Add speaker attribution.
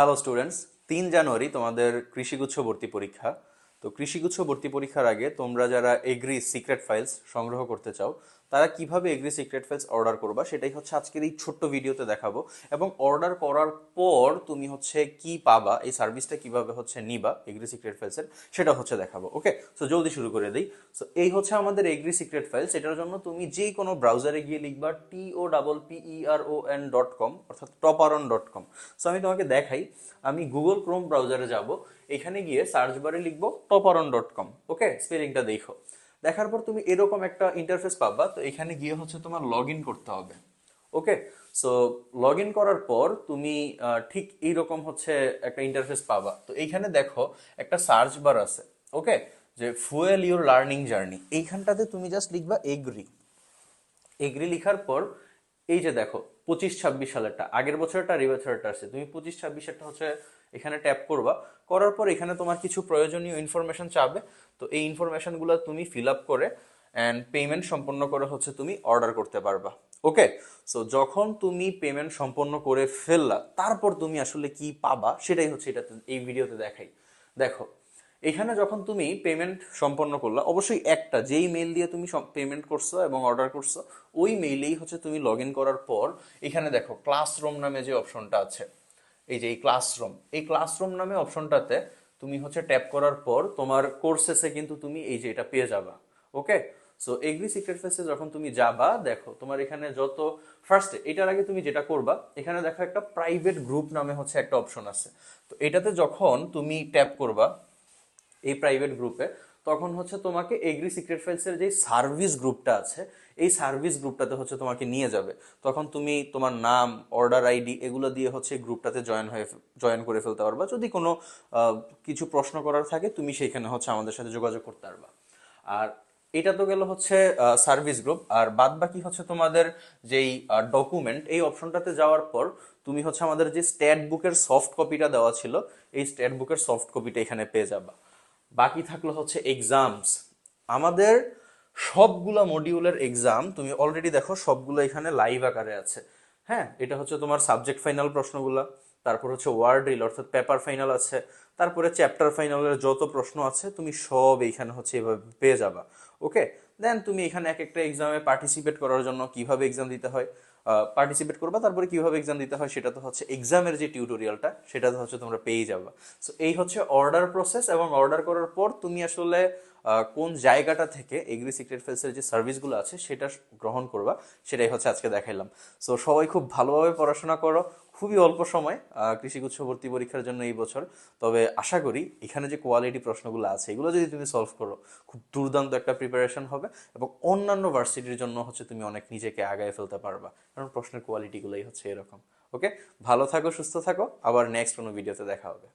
Speaker 1: Hello students তিন জানুয়ারি তোমাদের কৃষিগুচ্ছ ভর্তি পরীক্ষা। তো কৃষিগুচ্ছ ভর্তি পরীক্ষার আগে তোমরা যারা এগ্রি সিক্রেট ফাইলস সংগ্রহ করতে চাও তারা কীভাবে এগ্রি সিক্রেট ফাইলস অর্ডার করবা সেটাই হচ্ছে আজকের এই ছোট্ট ভিডিওতে দেখাবো। এবং অর্ডার করার পর তুমি হচ্ছে কি পাবা, এই সার্ভিসটা কীভাবে হচ্ছে নিবা এগ্রি সিক্রেট ফাইলসের সেটা হচ্ছে দেখাবো, ওকে? সো জলদি শুরু করে দিই। সো এই হচ্ছে আমাদের এগ্রি সিক্রেট ফাইলস এটার জন্য তুমি যে কোনো ব্রাউজারে গিয়ে লিখবা T O double P E R O N dot com অর্থাৎ টপারন ডট কম সো আমি তোমাকে দেখাই, আমি গুগল ক্রোম ব্রাউজারে যাব, এখানে গিয়ে সার্চ বারে লিখব টপারন ডট কম ওকে? স্পেলিংটা দেখো। দেখার পর তুমি এরকম একটা ইন্টারফেস পাবা, তো এখানে গিয়ে হচ্ছে তোমার লগ করতে হবে। ওকে সো লগ ইন করার পর তুমি ঠিক এইরকম হচ্ছে একটা ইন্টারফেস পাবা। তো এইখানে দেখো একটা সার্চ বার আছে। ওকে যে ফুয়েল ইউর লার্নিং জার্নি এইখানটাতে তুমি জাস্ট লিখবা এগ্রি এগ্রি লিখার পর এই যে দেখো, পঁচিশ ছাব্বিশ সালেরটা, আগের বছরটা আর এই বছরটা আছে তুমি পঁচিশ ছাব্বিশেরটা হচ্ছে এখানে ট্যাপ করবা। করার পর এখানে তোমার কিছু প্রয়োজনীয় ইনফরমেশন চাবে। তো এই ইনফরমেশনগুলো তুমি ফিল আপ করে অ্যান্ড পেমেন্ট সম্পন্ন করে হচ্ছে তুমি অর্ডার করতে পারবা। ওকে সো যখন তুমি পেমেন্ট সম্পন্ন করে ফেললা, তারপর তুমি আসলে কি পাবা, সেটাই হচ্ছে এটাতে এই ভিডিওতে দেখাই। দেখো এখানে যখন তুমি পেমেন্ট সম্পন্ন করলা, অবশ্যই একটা, যেই মেল দিয়ে তুমি পেমেন্ট করছ এবং অর্ডার করছ, ওই মেইলেই হচ্ছে তুমি লগ ইন করার পর, এখানে দেখো ক্লাসরুম নামে যে অপশনটা আছে, এই যে এই ক্লাসরুম এই ক্লাসরুম নামে অপশনটাতে তুমি হচ্ছে ট্যাপ করার পর, তোমার কোর্সেসে কিন্তু তুমি এই যে এটা পেয়ে যাবা ওকে সো এগ্রি সিক্রেট ফেসে যখন তুমি যাবা, দেখো, তোমার এখানে যত ফার্স্টে এটার আগে তুমি যেটা করবা, এখানে দেখো একটা প্রাইভেট গ্রুপ নামে হচ্ছে একটা অপশন আছে। তো এটাতে যখন তুমি ট্যাপ করবা এই প্রাইভেট গ্রুপে তখন হচ্ছে তোমাকে এগ্রি সিক্রেট ফাইলসের যে সার্ভিস গ্রুপটা আছে, এই সার্ভিস গ্রুপটাতে হচ্ছে তোমাকে নিয়ে যাবে। তখন তুমি তোমার নাম অর্ডার আইডি এগুলো দিয়ে হচ্ছে গ্রুপটাতে জয়েন হয়ে জয়েন করে ফেলতে পারবা। যদি কোনো কিছু প্রশ্ন করার থাকে, তুমি সেইখানে হচ্ছে আমাদের সাথে যোগাযোগ করতে পারবা। আর এটা তো গেল হচ্ছে সার্ভিস গ্রুপ আর বাদ বাকি হচ্ছে তোমাদের যেই ডকুমেন্ট এই অপশনটাতে যাওয়ার পর তুমি হচ্ছে আমাদের যে স্ট্যাট বুকের সফট কপিটা দেওয়া ছিল, এই স্ট্যাট বুকের সফট কপিটা এখানে পেয়ে যাবা। বাকি থাকল হচ্ছে এক্সামস আমাদের সবগুলা মডিউলের এক্সাম তুমি অলরেডি দেখো সবগুলো এখানে লাইভ আকারে আছে। হ্যাঁ এটা হচ্ছে তোমার সাবজেক্ট ফাইনাল প্রশ্নগুলা, তারপর হচ্ছে ওয়ার্ড রিল অর্থাৎ পেপার ফাইনাল আছে, তারপরে চ্যাপ্টার ফাইনালের যত প্রশ্ন আছে, তুমি সব এইখানে হচ্ছে এভাবে পেয়ে যাবা। ওকে দেন তুমি এখানে এক একটা এক্সামে পার্টিসিপেট করার জন্য কীভাবে এক্সাম দিতে হয়? পার্টিসিপেট করবা, তারপরে কীভাবে এক্সাম দিতে হয় সেটা তো হচ্ছে এক্সামের যে টিউটোরিয়ালটা সেটা তো হচ্ছে তোমরা পেয়ে যাবা। সো এই হচ্ছে অর্ডার প্রসেস এবং অর্ডার করার পর তুমি আসলে কোন জায়গাটা থেকে এগ্রি সিক্রেট ফেলসের যে সার্ভিসগুলো আছে সেটা গ্রহণ করবা, সেটাই হচ্ছে আজকে দেখাইলাম। সো সবাই খুব ভালোভাবে পড়াশোনা করো, খুবই অল্প সময় কৃষিগুচ্ছ ভর্তি পরীক্ষার জন্য এই বছর। তবে আশা করি এখানে যে কোয়ালিটি প্রশ্নগুলো আছে, এগুলো যদি তুমি সলভ করো, খুব দুর্দান্ত একটা প্রিপারেশন হবে এবং অন্যান্য ভার্সিটির জন্য হচ্ছে তুমি অনেক নিজেকে আগায় ফেলতে পারবা, কারণ প্রশ্নের কোয়ালিটিগুলোই হচ্ছে এরকম। ওকে ভালো থাকো, সুস্থ থাকো, আবার নেক্সট কোনো ভিডিওতে দেখা হবে।